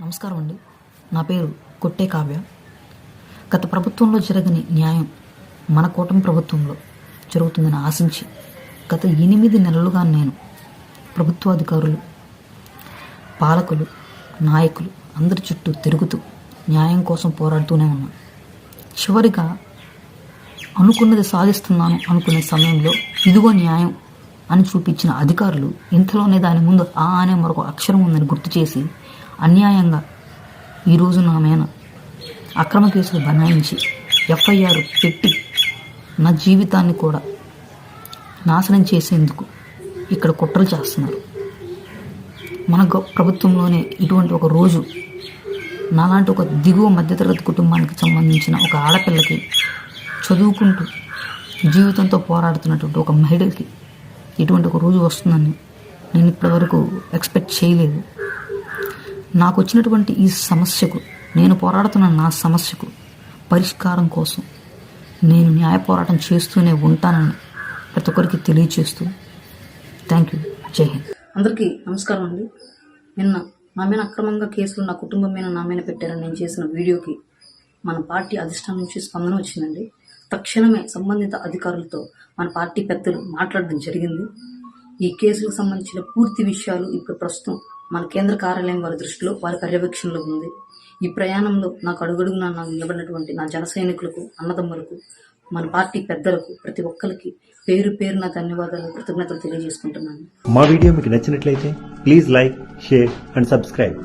నమస్కారం అండి నా పేరు కొట్టే కావ్య. గత ప్రభుత్వంలో జరగని న్యాయం మన కూటమి ప్రభుత్వంలో జరుగుతుందని ఆశించి గత ఎనిమిది నెలలుగా నేను ప్రభుత్వ అధికారులు పాలకులు నాయకులు అందరి చుట్టూ తిరుగుతూ న్యాయం కోసం పోరాడుతూనే ఉన్నాను. చివరిగా అనుకున్నది సాధిస్తున్నాను అనుకునే సమయంలో ఇదిగో న్యాయం అని చూపించిన అధికారులు ఇంతలోనే దాని ముందు ఆ అనే మరొక అక్షరం ఉందని గుర్తు చేసి అన్యాయంగా ఈరోజు నా మీద అక్రమ కేసులు బనాయించి ఎఫ్ఐఆర్ పెట్టి నా జీవితాన్ని కూడా నాశనం చేసేందుకు ఇక్కడ కుట్రలు చేస్తున్నారు. మన ప్రభుత్వంలోనే ఇటువంటి ఒక రోజు నాలాంటి ఒక దిగువ మధ్యతరగతి కుటుంబానికి సంబంధించిన ఒక ఆడపిల్లకి చదువుకుంటూ జీవితంతో పోరాడుతున్నటువంటి ఒక మహిళకి ఇటువంటి ఒక రోజు వస్తుందని నేను ఇప్పటివరకు ఎక్స్పెక్ట్ చేయలేదు. నాకు వచ్చినటువంటి ఈ సమస్యకు నేను పోరాడుతున్న నా సమస్యకు పరిష్కారం కోసం నేను న్యాయ పోరాటం చేస్తూనే ఉంటానని ప్రతి ఒక్కరికి తెలియచేస్తూ థ్యాంక్ యూ జై హింద్. అందరికీ నమస్కారం అండి. నిన్న నా మీద అక్రమంగా కేసులు నా కుటుంబం మీద నా మీద పెట్టారని నేను చేసిన వీడియోకి మన పార్టీ అధిష్టానం నుంచి స్పందన వచ్చిందండి. తక్షణమే సంబంధిత అధికారులతో మన పార్టీ పెద్దలు మాట్లాడడం జరిగింది. ఈ కేసులకు సంబంధించిన పూర్తి విషయాలు ఇప్పుడు ప్రస్తుతం మన కేంద్ర కార్యాలయం వారి దృష్టిలో వారి పర్యవేక్షణలో ఉంది. ఈ ప్రయాణంలో నాకు అడుగడుగునా నాకు నిలబడినటువంటి నా జన సైనికులకు అన్నదమ్ములకు మన పార్టీ పెద్దలకు ప్రతి ఒక్కరికి పేరు పేరు నా ధన్యవాదాలు కృతజ్ఞతలు తెలియజేసుకుంటున్నాను. మా వీడియో మీకు నచ్చినట్లయితే please like share and subscribe.